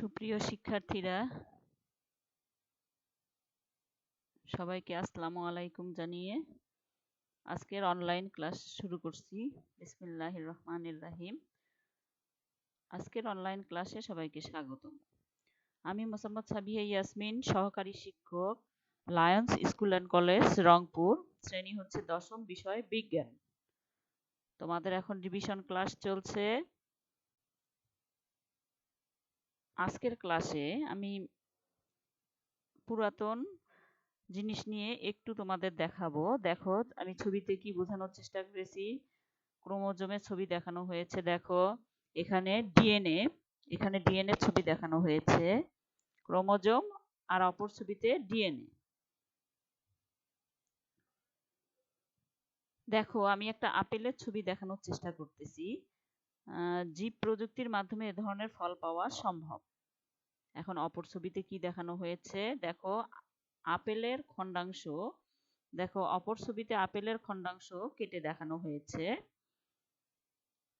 সুপ্রিয় শিক্ষার্থীরা, সবাইকে আসসালামু আলাইকুম জানিয়ে আজকের অনলাইন ক্লাস শুরু করছি। বিসমিল্লাহির রহমানির রাহিম। আজকের অনলাইন ক্লাসে সবাইকে স্বাগত আমি মোসাম্মদ সাবিয়া ইয়াসমিন, সহকারী শিক্ষক Lions school and college Rangpur. শ্রেণি হচ্ছে দশম বিষয় বিজ্ঞান। তোমাদের এখন রিভিশন ক্লাস চলছে। আজকের ক্লাসে আমি পুরাতন জিনিস নিয়ে একটু তোমাদের দেখাবো। দেখো, আমি ছবিতে কি বোঝানোর চেষ্টা করেছি? ক্রোমোজোমের ছবি দেখানো হয়েছে, দেখো। এখানে ডিএনএ এখানে ডিএনএ ছবি দেখানো হয়েছে। ক্রোমোজোম আর অপর ছবিতে ডিএনএ। দেখো, আমি একটা আপেলের ছবি দেখানোর চেষ্টা করতেছি। জীব প্রযুক্তির মাধ্যমে এ ধরনের ফল পাওয়া সম্ভব। এখন অপর ছবিতে কি দেখানো হয়েছে? দেখো, আপেলের খণ্ডাংশ। দেখো, অপর ছবিতে আপেলের খণ্ডাংশ কেটে দেখানো হয়েছে।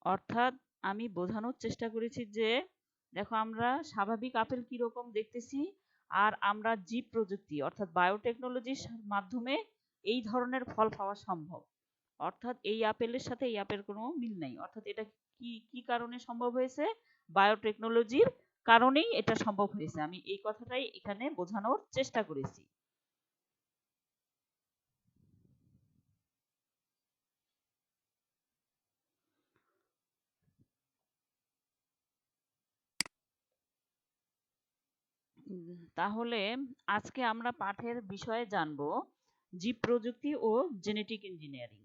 অর্থাৎ আমি বোঝানোর চেষ্টা করেছি যে, দেখো, আমরা স্বাভাবিক আপেল কীরকম দেখতেছি আর আমরা জীব প্রযুক্তি অর্থাৎ বায়োটেকনোলজির মাধ্যমে এই ধরনের ফল পাওয়া সম্ভব। অর্থাৎ এই আপেলের সাথে এই আপেল কোনো মিল নাই। অর্থাৎ এটা কি কি কারণে সম্ভব হয়েছে? বায়োটেকনোলজির কারণেই এটা সম্ভব হয়েছে। আমি এই কথাটাই এখানে বোঝানোর চেষ্টা করেছি। তাহলে আজকে আমরা পাঠের বিষয়ে জানব জীব প্রযুক্তি ও জেনেটিক ইঞ্জিনিয়ারিং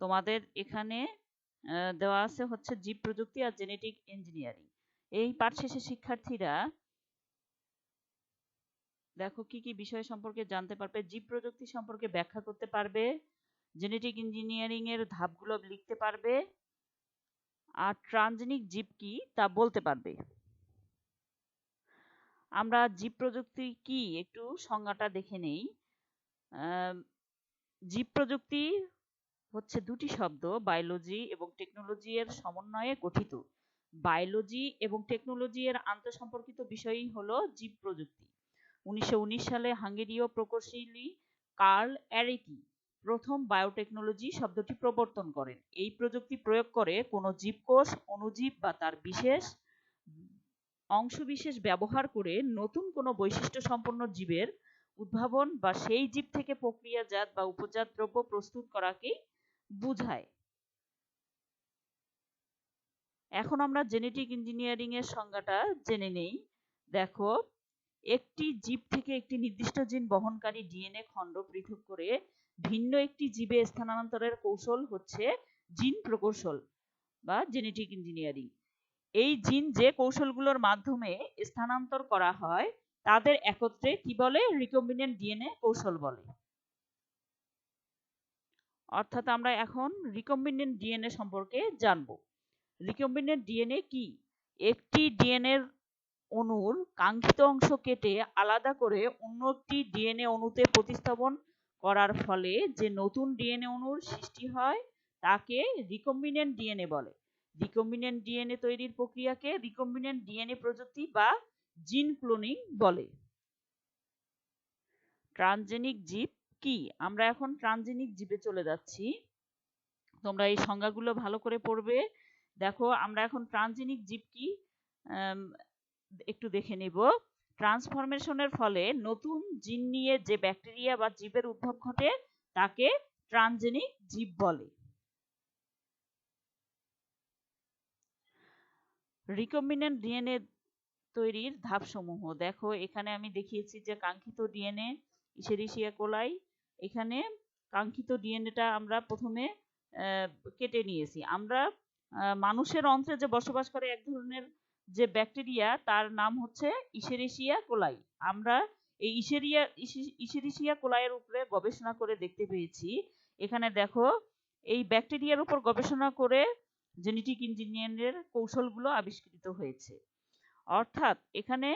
তোমাদের এখানে দেওয়া আছে হচ্ছে জীব প্রযুক্তি আর জেনেটিক ইঞ্জিনিয়ারিং এই পাঠ শেষে শিক্ষার্থীরা দেখো কি কি বিষয় সম্পর্কে জানতে পারবে, জীব প্রযুক্তি সম্পর্কে ব্যাখ্যা করতে পারবে জেনেটিক ইঞ্জিনিয়ারিং এর ধাপগুলো লিখতে পারবে, আর ট্রানজেনিক জীব কি তা বলতে পারবে। আমরা জীব প্রযুক্তি কি একটু সংজ্ঞাটা দেখে নেই। জীব প্রযুক্তি হচ্ছে দুটি শব্দ বায়োলজি এবং টেকনোলজি এর সমন্বয়ে গঠিত। বায়োলজি এবং টেকনোলজি এর আন্তঃসম্পর্কিত বিষয়ই হলো জীব প্রযুক্তি। উনিশশো উনিশ সালে হাঙ্গেরীয় প্রকৌশলী কার্ল অ্যারিকি প্রথম বায়োটেকনোলজি শব্দটি প্রবর্তন করেন। এই প্রযুক্তি প্রয়োগ করে কোনো জীবকোষ, অণুজীব বা তার বিশেষ অংশবিশেষ ব্যবহার করে নতুন কোনো বৈশিষ্ট্য সম্পন্ন জীবের উদ্ভাবন বা সেই জীব থেকে প্রক্রিয়াজাত বা উপজাত দ্রব্য প্রস্তুত করাকেই বুঝায়। এখন আমরা জেনেটিক ইঞ্জিনিয়ারিং এর সংজ্ঞাটা জেনে নেই। দেখো, একটি জীব থেকে একটি নির্দিষ্ট জিন বহনকারী ডিএনএ খণ্ড পৃথক করে ভিন্ন একটি জীবে স্থানান্তরের কৌশল হচ্ছে জিন প্রকৌশল বা জেনেটিক ইঞ্জিনিয়ারিং এই জিন যে কৌশলগুলোর মাধ্যমে স্থানান্তর করা হয়, তাদের একত্রে কি বলে? রিকম্বিনেন্ট ডিএনএ কৌশল বলে। অর্থাৎ আমরা এখন রিকম্বিনেন্ট ডিএনএ সম্পর্কে জানব। রিকম্বিনেন্ট ডিএনএ কি? একটি ডিএনএর অণুর কাঙ্ক্ষিত অংশ কেটে আলাদা করে অন্য একটি ডিএনএ অণুতে প্রতিস্থাপন করার ফলে যে নতুন ডিএনএ অণুর সৃষ্টি হয়, তাকে রিকম্বিনেন্ট ডিএনএ বলে। রিকম্বিনেন্ট ডিএনএ তৈরির প্রক্রিয়াকে রিকম্বিনেন্ট ডিএনএ প্রযুক্তি বা জিন ক্লোনিং বলে। ট্রানজেনিক জীব কি? আমরা এখন ট্রানজেনিক জীবে চলে যাচ্ছি। তোমরা এই সংজ্ঞাগুলো ভালো করে পড়বে। দেখো, আমরা এখন ট্রানজেনিক জীব কি? একটু দেখে নিব। ট্রান্সফরমেশনের ফলে নতুন জিন নিয়ে যে ব্যাকটেরিয়া বা জীবের উদ্ভব ঘটে, তাকে ট্রানজেনিক জীব বলে। রিকম্বিনেন্ট ডিএনএ তৈরির ধাপসমূহ। দেখো, এখানে আমি দেখিয়েছি যে কাঙ্ক্ষিত ডিএনএ ইসেরিশিয়া কোলাই এখানে কাঙ্ক্ষিত ডিএনএটা আমরা প্রথমে কেটে নিয়েছি। আমরা মানুষের অন্ত্রে যে বসবাস করে এক ধরনের যে ব্যাকটেরিয়া, তার নাম হচ্ছে ইসেরিশিয়া কোলাই আমরা এই ইসেরিয়া ইসেরিশিয়া কোলাইয়ের উপরে গবেষণা করে দেখতে পেয়েছি। এখানে দেখো, এই ব্যাকটেরিয়ার উপর গবেষণা করে জেনেটিক ইঞ্জিনিয়ারের কৌশলগুলো আবিষ্কৃত হয়েছে। অর্থাৎ, এখানে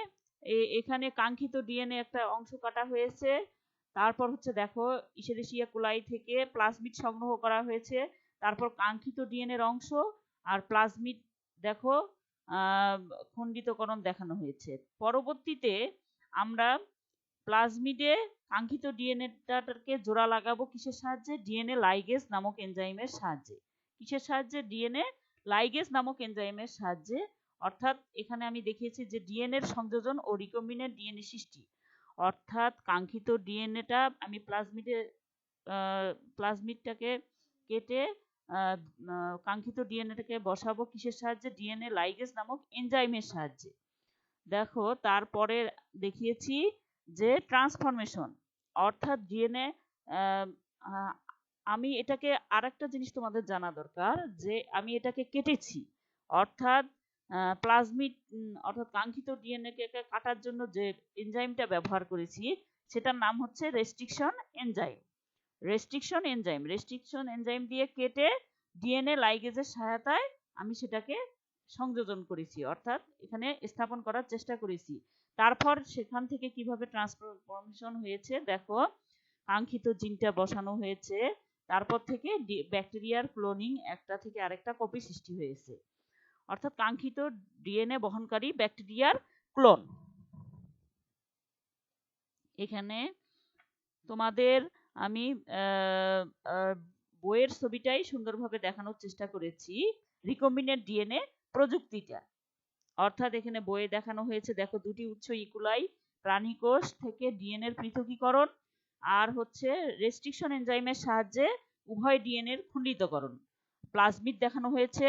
এখানে কাঙ্ক্ষিত ডিএনএ একটা অংশ কাটা হয়েছে। তারপর হচ্ছে দেখো ইসেরিশিয়া কোলাই থেকে প্লাজমিড সংগ্রহ করা হয়েছে। তারপর কাঙ্ক্ষিত ডিএনএর অংশ আর প্লাজমিড দেখো খণ্ডিতকরণ দেখানো হয়েছে। পরবর্তীতে আমরা প্লাজমিডে কাঙ্ক্ষিত ডিএনএটাকে জোড়া লাগাবো কিসের সাহায্যে? ডিএনএ লাইগেজ নামক এনজাইমের সাহায্যে। কিসের সাহায্যে? ডিএনএ লাইগেজ নামক এনজাইমের সাহায্যে অর্থাৎ এখানে আমি দেখিয়েছি যে ডিএনএ এর সংযোজন ও রিকম্বিনেন্ট ডিএনএ সৃষ্টি। অর্থাৎ কাঙ্ক্ষিত ডিএনএটা আমি প্লাজমিডে প্লাজমিডটাকে কেটে কাঙ্ক্ষিত ডিএনএটাকে বসাবো কিসের সাহায্যে? ডিএনএ লাইগেজ নামক এনজাইমের সাহায্যে। দেখো, তারপরে দেখিয়েছি যে ট্রান্সফরমেশন অর্থাৎ ডিএনএ আমি এটাকে আরেকটা জিনিস তোমাদের জানা দরকার যে আমি এটাকে কেটেছি। অর্থাৎ প্লাজমিড অর্থাৎ কাঙ্ক্ষিত ডিএনএ কে কাটার জন্য যে এনজাইমটা ব্যবহার করেছি, সেটার নাম হচ্ছে restriction enzyme restriction enzyme restriction enzyme দিয়ে কেটে ডিএনএ লাইগেজের সহায়তায় আমি সেটাকে সংযোজন করেছি, অর্থাৎ এখানে স্থাপন করার চেষ্টা করেছি। তারপর সেখান থেকে কীভাবে ট্রান্সফরমেশন হয়েছে, দেখো, কাঙ্ক্ষিত জিনটা বসানো হয়েছে, তারপর থেকে ব্যাকটেরিয়ার ক্লোনিং একটা থেকে আরেকটা কপি সৃষ্টি হয়েছে। অর্থাৎ কাঙ্ক্ষিত ডিএনএ বহনকারী ব্যাকটেরিয়ার ক্লোন। এখানে তোমাদের আমি বইয়ের ছবিটাই সুন্দরভাবে দেখানোর চেষ্টা করেছি রিকম্বিনেন্ট ডিএনএ প্রযুক্তিটা। অর্থাৎ এখানে বইয়ে দেখানো হয়েছে, দেখো দুটি উৎস ইকুলাই প্রাণী কোষ থেকে ডিএনএ পৃথকীকরণ আর হচ্ছে রেস্ট্রিকশন এনজাইমের সাহায্যে উভয় ডিএনএ এর খণ্ডিতকরণ। প্লাজমিড দেখানো হয়েছে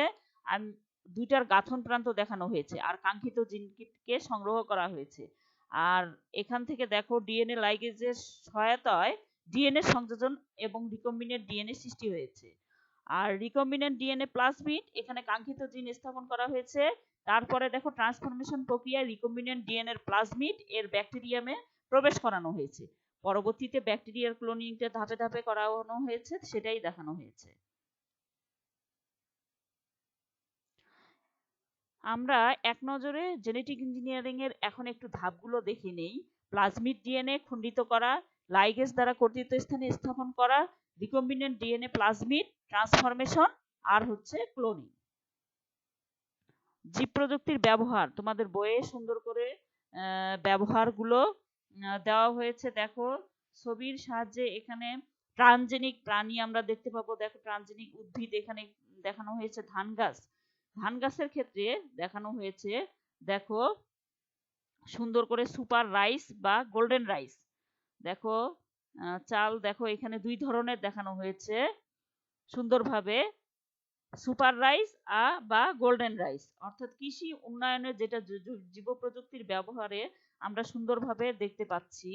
দুইটার গাঁথন প্রান্ত দেখানো হয়েছে আর কাঙ্ক্ষিত জিনকে সংগ্রহ করা হয়েছে। আর এখান থেকে দেখো ডিএনএ লাইগেজের সহায়তায় ডিএনএ সংযোজন এবং রিকম্বিনেন্ট ডিএনএ সৃষ্টি হয়েছে। আর রিকম্বিনেন্ট ডিএনএ প্লাজমিড এখানে কাঙ্ক্ষিত জিন স্থাপন করা হয়েছে। তারপরে দেখো ট্রান্সফরমেশন প্রক্রিয়ায় রিকম্বিনেন্ট ডিএনএর প্লাজমিড এর ব্যাকটেরিয়ামে প্রবেশ করানো হয়েছে। পরবর্তীতে ব্যাকটেরিয়ার ক্লোনিংটা ধাপে ধাপে করানো হয়েছে, সেটাই দেখানো হয়েছে। আমরা এক নজরে জেনেটিক ইঞ্জিনিয়ারিং এর এখন একটু ধাপগুলো দেখে নেই। প্লাজমিড ডিএনএ খণ্ডিত করা লাইগেজ দ্বারা কর্তৃত্ব স্থানে স্থাপন করা রিকম্বিনেন্ট ডিএনএ প্লাজমিড ট্রান্সফরমেশন আর হচ্ছে ক্লোনিং জীব প্রযুক্তির ব্যবহার, তোমাদের বইয়ে সুন্দর করে ব্যবহারগুলো দেওয়া হয়েছে। দেখো, ছবির সাহায্যে এখানে ট্রানজেনিক প্রাণী আমরা দেখতে পাবো। দেখো ট্রানজেনিক উদ্ভিদ এখানে দেখানো হয়েছে ধান গাছ ধান গাছের ক্ষেত্রে দেখানো হয়েছে, দেখো, সুন্দর করে সুপার রাইস বা গোল্ডেন রাইস। দেখো চাল দেখো, এখানে দুই ধরনের দেখানো হয়েছে। সুন্দরভাবে সুপার রাইস আ, বা গোল্ডেন রাইস। অর্থাৎ কৃষি উন্নয়নের যেটা জীব প্রযুক্তির ব্যবহারে আমরা সুন্দরভাবে দেখতে পাচ্ছি।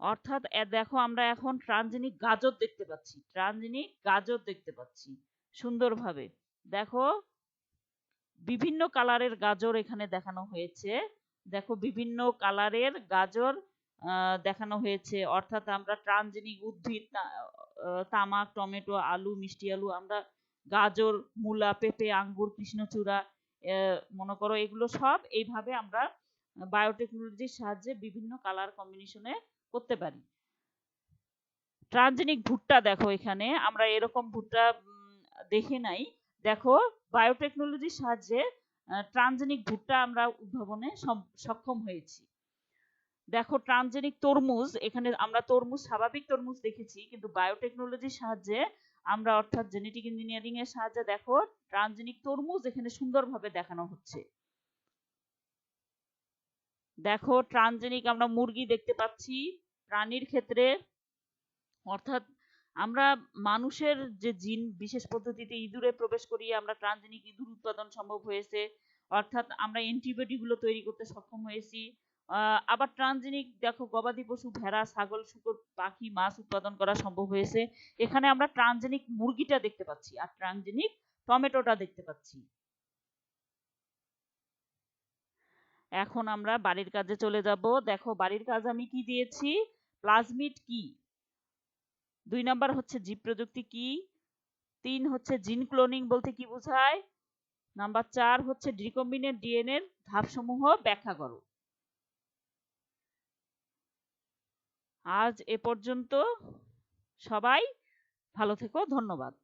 অর্থাৎ দেখো আমরা এখন ট্রানজেনিক গাজর দেখতে পাচ্ছি। ট্রানজেনিক গাজর দেখতে পাচ্ছি সুন্দরভাবে। দেখো, বিভিন্ন কালারের গাজর এখানে দেখানো হয়েছে। দেখো, বিভিন্ন কালারের গাজর দেখানো হয়েছে। অর্থাৎ, আমরা ট্রানজেনিক উদ্ভিদ তামাক, টমেটো, আলু, মিষ্টি আলু, আমরা গাজর, মূলা, পেঁপে, আঙ্গুর, কৃষ্ণচূড়া মনে করো, এগুলো সব এইভাবে আমরা বায়োটেকনোলজির সাহায্যে বিভিন্ন কালার কম্বিনেশনে করতে পারি। ট্রানজেনিক ভুট্টা দেখো এখানে, আমরা এরকম ভুট্টা দেখি নাই। দেখো বায়োটেকনোলজির সাহায্যে ট্রানজেনিক ভুট্টা আমরা উদ্ভাবনে সক্ষম হয়েছি। দেখো, ট্রানজেনিক তরমুজ, এখানে আমরা তরমুজ, স্বাভাবিক তরমুজ দেখেছি, কিন্তু বায়োটেকনোলজির সাহায্যে আমরা, অর্থাৎ জেনেটিক ইঞ্জিনিয়ারিং এর সাহায্যে দেখো, ট্রানজেনিক তরমুজ এখানে সুন্দরভাবে দেখানো হচ্ছে। দেখো ট্রানজেনিক আমরা মুরগি দেখতে পাচ্ছি। প্রাণীর ক্ষেত্রে, অর্থাৎ আমরা মানুষের যে জিন, বিশেষ পদ্ধতিতে ইঁদুরে প্রবেশ করিয়ে আমরা ট্রানজেনিক ইঁদুর উৎপাদন সম্ভব হয়েছে। অর্থাৎ আমরা অ্যান্টিবডি গুলো তৈরি করতে সক্ষম হয়েছি। আবার ট্রানজেনিক দেখো, গবাদি পশু, ভেড়া, ছাগল, শুকর, পাখি, মাছ উৎপাদন করা সম্ভব হয়েছে। এখানে আমরা ট্রানজেনিক মুরগিটা দেখতে পাচ্ছি, আর ট্রানজেনিক টমেটোটা দেখতে পাচ্ছি। এখন আমরা বাড়ির কাজে চলে যাব। দেখো, বাড়ির কাজ আমি কি দিয়েছি? প্লাজমিড কি? দুই নাম্বার হচ্ছে জীব প্রযুক্তি কি? তিন হচ্ছে জিন ক্লোনিং বলতে কি বোঝায়? নাম্বার চার হচ্ছে রিকম্বিনেন্ট ডিএনএ এর ধাপসমূহ ব্যাখ্যা করো। আজ এ পর্যন্ত সবাই ভালো থেকো, ধন্যবাদ।